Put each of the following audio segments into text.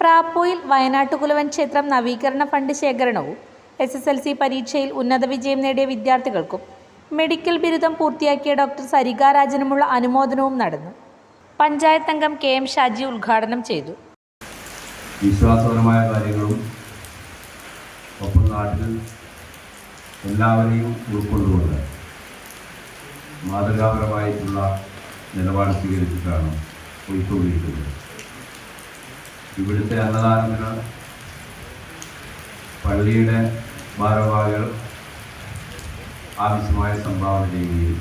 പ്രാപ്പോയിൽ വയനാട്ടുകുലവൻ ക്ഷേത്രം നവീകരണ ഫണ്ട് ശേഖരണവും എസ് എസ് എൽ സി പരീക്ഷയിൽ ഉന്നത വിജയം നേടിയ വിദ്യാർത്ഥികൾക്കും മെഡിക്കൽ ബിരുദം പൂർത്തിയാക്കിയ ഡോക്ടർ സരിക രാജനുമുള്ള അനുമോദനവും നടന്നു. പഞ്ചായത്ത് അംഗം കെ എം ഷാജി ഉദ്ഘാടനം ചെയ്തു. വിശ്വാസപരമായ കാര്യങ്ങളും നാട്ടിൽ എല്ലാവരെയും ഉൾക്കൊണ്ടുകൊണ്ട് മാതൃകാപരമായിട്ടുള്ള നിലപാട് സ്വീകരിച്ചിട്ടാണ് പോയിക്കൊണ്ടിരിക്കുന്നത്. ഇവിടുത്തെ അന്നദാനത്തിന് പള്ളിയുടെ ഭാരവാഹികൾ ആവശ്യമായ സംഭാവന ചെയ്യുകയും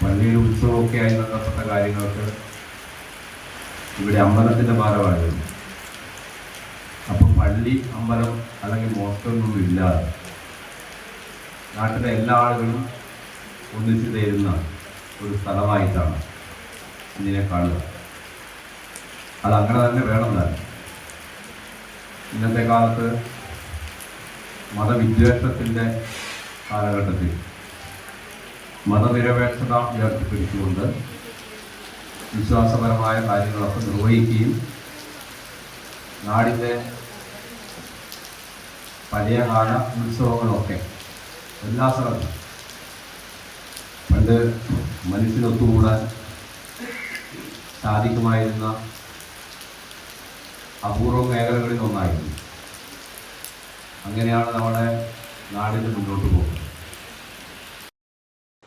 പള്ളിയുടെ ഉത്സവമൊക്കെയായി ബന്ധപ്പെട്ട കാര്യങ്ങൾക്ക് ഇവിടെ അമ്പലത്തിന്റെ ഭാരവാഹികൾ പള്ളി അമ്പലം അല്ലെങ്കിൽ മോസ്കൊന്നും ഇല്ലാതെ നാട്ടിലെ എല്ലാ ആളുകളും ഒന്നിച്ചു തരുന്ന ഒരു സ്ഥലമായിട്ടാണ് ഇതിനെ കാണുക. അത് അങ്ങനെ തന്നെ വേണം ഇന്നത്തെ കാലത്ത് മതവിദ്വേഷത്തിന്റെ കാലഘട്ടത്തിൽ മതനിരപേക്ഷത ഉയർത്തിപ്പിടിച്ചുകൊണ്ട് വിശ്വാസപരമായ കാര്യങ്ങളൊക്കെ നിർവഹിക്കുകയും നാടിന്റെ പഴയകാല ഉത്സവങ്ങളൊക്കെ. എല്ലാ സ്ഥലത്തും. പണ്ട് മനുഷ്യനൊത്തുകൂടാൻ സാധിക്കുമായിരുന്ന അപൂർവ മേഖലകളിൽ ഒന്നായിരുന്നു. അങ്ങനെയാണ് നമ്മുടെ നാടിന് മുന്നോട്ട് പോകുന്നത്.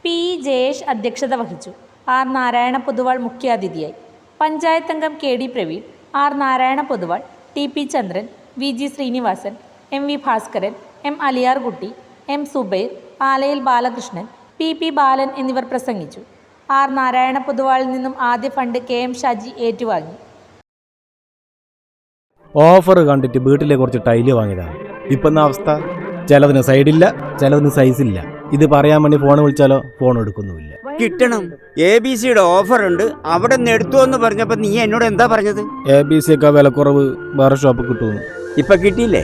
പി. ജയേഷ് അധ്യക്ഷത വഹിച്ചു. ആർ. നാരായണ പൊതുവാൾ മുഖ്യാതിഥിയായി. പഞ്ചായത്ത് അംഗം K. D. Praveen R. Narayana Poduval T. P. Chandran V. G. Srinivasan M V Bhaskaran M Aliyarkutty M Subair Palayil Balakrishnan P P Balan എന്നിവർ പ്രസംഗിച്ചു. ആർ നാരായണ പൊതുവാളിൽ നിന്നും ആദ്യ ഫണ്ട് കെ എം ഷാജി ഏറ്റുവാങ്ങി. ഓഫർ കണ്ടിട്ട് വീട്ടിലെ കുറച്ച് ടൈൽ വാങ്ങിയതാണ്. ഇപ്പം അവസ്ഥ? ചിലതിന് സൈഡില്ല ചിലതിന് സൈസില്ല. ഇത് പറയാൻ വേണ്ടി ഫോൺ വിളിച്ചാലോ? ഫോൺ എടുക്കുന്നുമില്ല. കിട്ടണം. എ ബി സിയുടെ ഓഫർ ഉണ്ട്. അവിടെ നിന്ന് എടുത്തു എന്ന് പറഞ്ഞപ്പോ നീ എന്നോട് എന്താ പറഞ്ഞത്? എ ബി സി ഒക്കെ വിലക്കുറവ് വേറെ ഷോപ്പ് കിട്ടുന്നു ഇപ്പൊ കിട്ടിയില്ലേ?